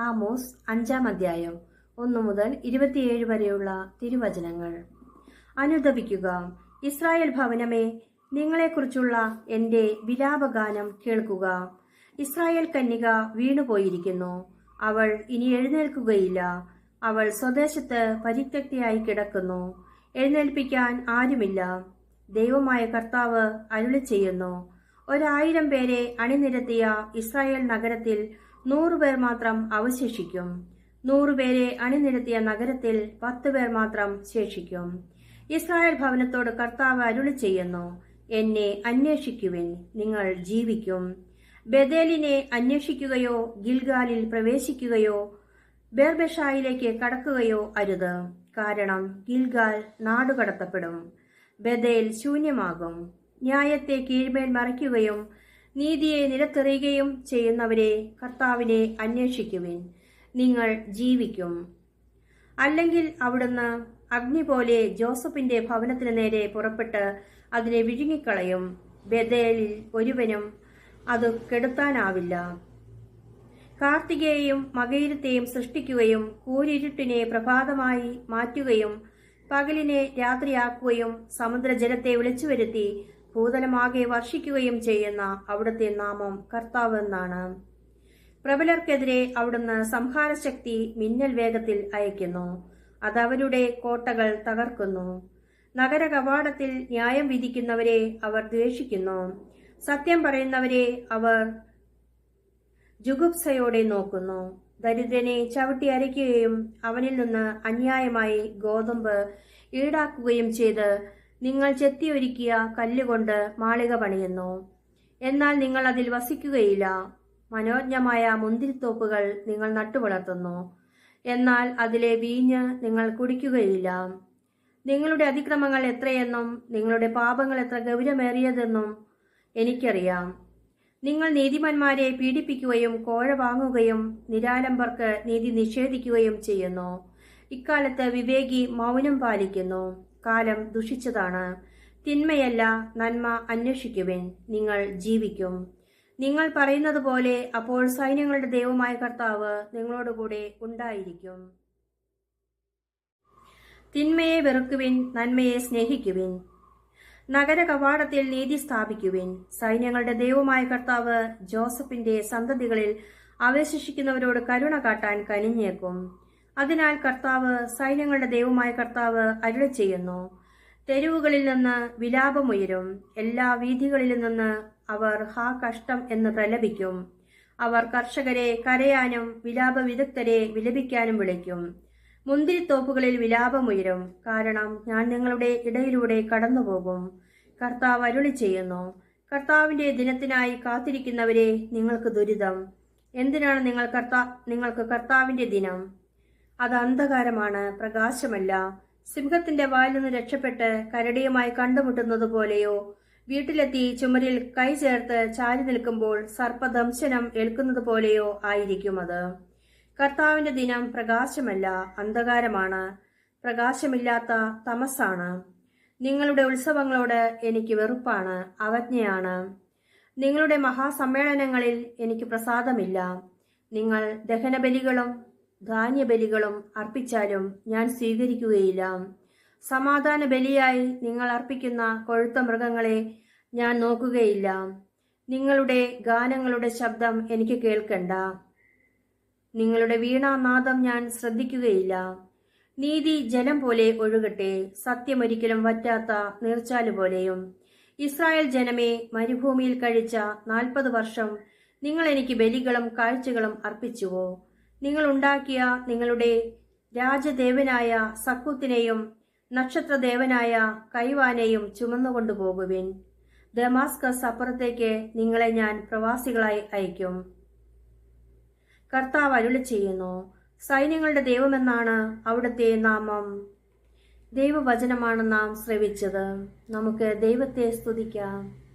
Amos അഞ്ചാം അധ്യായം ഒന്നു മുതൽ ഇരുപത്തിയേഴ് വരെയുള്ള തിരുവചനങ്ങൾ. അനുദപിക്കുക. ഇസ്രായേൽ ഭവനമേ നിങ്ങളെക്കുറിച്ചുള്ള എന്റെ വിലാപഗാനം കേൾക്കുക. ഇസ്രായേൽ കന്യക വീണുപോയിരിക്കുന്നു. അവൾ ഇനി എഴുന്നേൽക്കുകയില്ല. അവൾ സ്വദേശത്ത് പരിത്യക്തിയായി കിടക്കുന്നു. എഴുന്നേൽപ്പിക്കാൻ ആരുമില്ല. ദൈവമായ കർത്താവ് അരുളി ചെയ്യുന്നു ഒരായിരം പേരെ അണിനിരത്തിയ ഇസ്രായേൽ നഗരത്തിൽ നൂറുപേർ മാത്രം അവശേഷിക്കും. നൂറുപേരെ അണിനിരത്തിയ നഗരത്തിൽ പത്ത് പേർ മാത്രം ശേഷിക്കും. ഇസ്രായേൽ ഭവനത്തോട് കർത്താവ് അരുളി ചെയ്യുന്നു എന്നെ അന്വേഷിക്കുവിൻ നിങ്ങൾ ജീവിക്കും. ബദേലിനെ അന്വേഷിക്കുകയോ ഗിൽഗാലിൽ പ്രവേശിക്കുകയോ ബേർബഷായിലേക്ക് കടക്കുകയോ അരുത്. കാരണം ഗിൽഗാൽ നാടുകടത്തപ്പെടും. ബദേൽ ശൂന്യമാകും. ന്യായത്തെ കീഴ്മേൽ മറയ്ക്കുകയും നീതിയെ നിലത്തെറിയുകയും ചെയ്യുന്നവരെ കർത്താവിനെ അന്വേഷിക്കുവിൻ. നിങ്ങൾ ജീവിക്കും. അല്ലെങ്കിൽ അവിടുന്ന് അഗ്നി പോലെ ജോസഫിന്റെ ഭവനത്തിന് നേരെ പുറപ്പെട്ട് അതിനെ വിഴുങ്ങിക്കളയും. ബദേലിൽ ഒരുവനും അത് കെടുത്താനാവില്ല. കാർത്തികയെയും മകയിരത്തെയും സൃഷ്ടിക്കുകയും കൂരിരുട്ടിനെ പ്രഭാതമായി മാറ്റുകയും പകലിനെ രാത്രിയാക്കുകയും സമുദ്രജലത്തെ വിളിച്ചു വരുത്തി ഭൂതലമാകെ വർഷിക്കുകയും ചെയ്യുന്ന അവിടുത്തെ നാമം കർത്താവ് എന്നാണ്. പ്രബലർക്കെതിരെ അവിടുന്ന് സംഹാരശക്തി മിന്നൽ വേഗത്തിൽ അയക്കുന്നു അതവരുടെ കോട്ടകൾ തകർക്കുന്നു. നഗര കവാടത്തിൽ ന്യായം വിധിക്കുന്നവരെ അവർ ദ്വേഷിക്കുന്നു. സത്യം പറയുന്നവരെ അവർ ജുഗുപ്സയോടെ നോക്കുന്നു. ദരിദ്രനെ ചവിട്ടി അരയ്ക്കുകയും അവനിൽ നിന്ന് അന്യായമായി ഗോതമ്പ് ഈടാക്കുകയും ചെയ്ത് നിങ്ങൾ ചെത്തിയൊരുക്കിയ കല്ലുകൊണ്ട് മാളിക പണിയുന്നു. എന്നാൽ നിങ്ങൾ അതിൽ വസിക്കുകയില്ല. മനോജ്ഞമായ മുന്തിരിത്തോപ്പുകൾ നിങ്ങൾ നട്ടുവളർത്തുന്നു. എന്നാൽ അതിലെ വീഞ്ഞ് നിങ്ങൾ കുടിക്കുകയില്ല. നിങ്ങളുടെ അതിക്രമങ്ങൾ എത്രയെന്നും നിങ്ങളുടെ പാപങ്ങൾ എത്ര ഗൗരവമേറിയതെന്നും എനിക്കറിയാം. നിങ്ങൾ നീതിമാന്മാരെ പീഡിപ്പിക്കുകയും കോഴ വാങ്ങുകയും നിരാലംബർക്ക് നീതി നിഷേധിക്കുകയും ചെയ്യുന്നു. ഇക്കാലത്ത് വിവേകി മൗനം പാലിക്കുന്നു. കാലം ദുഷിച്ചതാണ്. തിന്മയല്ല നന്മ അന്വേഷിക്കുവിൻ. നിങ്ങൾ ജീവിക്കും. നിങ്ങൾ പറയുന്നത് പോലെ അപ്പോൾ സൈന്യങ്ങളുടെ ദൈവമായ കർത്താവ് നിങ്ങളോടുകൂടെ ഉണ്ടായിരിക്കും. തിന്മയെ വെറുക്കുവിൻ നന്മയെ സ്നേഹിക്കുവിൻ. നഗര കവാടത്തിൽ നീതി സ്ഥാപിക്കുവിൻ. സൈന്യങ്ങളുടെ ദൈവമായ കർത്താവ് ജോസഫിന്റെ സന്തതികളിൽ അവശേഷിക്കുന്നവരോട് കരുണ കാട്ടാൻ കനിഞ്ഞേക്കും. അതിനാൽ കർത്താവ് സൈന്യങ്ങളുടെ ദൈവമായ കർത്താവ് അരുളി ചെയ്യുന്നു. തെരുവുകളിൽ നിന്ന് വിലാപമുയരും എല്ലാ വീഥികളിൽ നിന്ന് അവർ ഹാ കഷ്ടം എന്ന് പ്രലപിക്കും. അവർ കർഷകരെ കരയാനും വിലാപ വിദഗ്ധരെ വിലപിക്കാനും വിളിക്കും. മുന്തിരിത്തോപ്പുകളിൽ വിലാപമുയരും കാരണം ഞാൻ നിങ്ങളുടെ ഇടയിലൂടെ കടന്നുപോകും. കർത്താവ് അരുളി ചെയ്യുന്നു. കർത്താവിന്റെ ദിനത്തിനായി കാത്തിരിക്കുന്നവരെ നിങ്ങൾക്ക് ദുരിതം. എന്തിനാണ് നിങ്ങൾ കർത്താ നിങ്ങൾക്ക് കർത്താവിന്റെ ദിനം? അത് അന്ധകാരമാണ് പ്രകാശമല്ല. സിംഹത്തിന്റെ വായിൽ നിന്ന് രക്ഷപ്പെട്ട് കരടിയുമായി കണ്ടുമുട്ടുന്നത് പോലെയോ? വീട്ടിലെത്തി ചുമരിൽ കൈ ചേർത്ത് ചാരി നിൽക്കുമ്പോൾ സർപ്പദംശനം ഏൽക്കുന്നത് പോലെയോ ആയിരിക്കും അത്. കർത്താവിന്റെ ദിനം പ്രകാശമല്ല അന്ധകാരമാണ്. പ്രകാശമില്ലാത്ത തമസാണ് നിങ്ങളുടെ ഉത്സവങ്ങളോട് എനിക്ക് വെറുപ്പാണ് അവജ്ഞയാണ്. നിങ്ങളുടെ മഹാസമ്മേളനങ്ങളിൽ എനിക്ക് പ്രസാദമില്ല. നിങ്ങൾ ദഹനബലികളും ധാന്യബലികളും അർപ്പിച്ചാലും ഞാൻ സ്വീകരിക്കുകയില്ല. സമാധാന ബലിയായി നിങ്ങൾ അർപ്പിക്കുന്ന കൊഴുത്ത മൃഗങ്ങളെ ഞാൻ നോക്കുകയില്ല. നിങ്ങളുടെ ഗാനങ്ങളുടെ ശബ്ദം എനിക്ക് കേൾക്കണ്ട. നിങ്ങളുടെ വീണാനാദം ഞാൻ ശ്രദ്ധിക്കുകയില്ല. നീതി ജലം പോലെ ഒഴുകട്ടെ സത്യമൊരിക്കലും വറ്റാത്ത നീർച്ചാൽ പോലെയും. ഇസ്രായേൽ ജനമേ മരുഭൂമിയിൽ കഴിച്ച നാൽപ്പത് വർഷം നിങ്ങൾ എനിക്ക് ബലികളും കാഴ്ചകളും അർപ്പിച്ചുവോ? നിങ്ങൾ ഉണ്ടാക്കിയ നിങ്ങളുടെ രാജദേവനായ സക്കൂത്തിനെയും നക്ഷത്രദേവനായ കൈവാനെയും ചുമന്നുകൊണ്ടുപോകുവിൻ ദമാസ്കസ് അപ്പുറത്തേക്ക് നിങ്ങളെ ഞാൻ പ്രവാസികളായി അയക്കും. കർത്താവ് അരുളി ചെയ്യുന്നു സൈന്യങ്ങളുടെ ദൈവമെന്നാണ് അവിടുത്തെ നാമം. ദൈവവചനമാണ് നാം ശ്രവിച്ചത്. നമുക്ക് ദൈവത്തെ സ്തുതിക്കാം.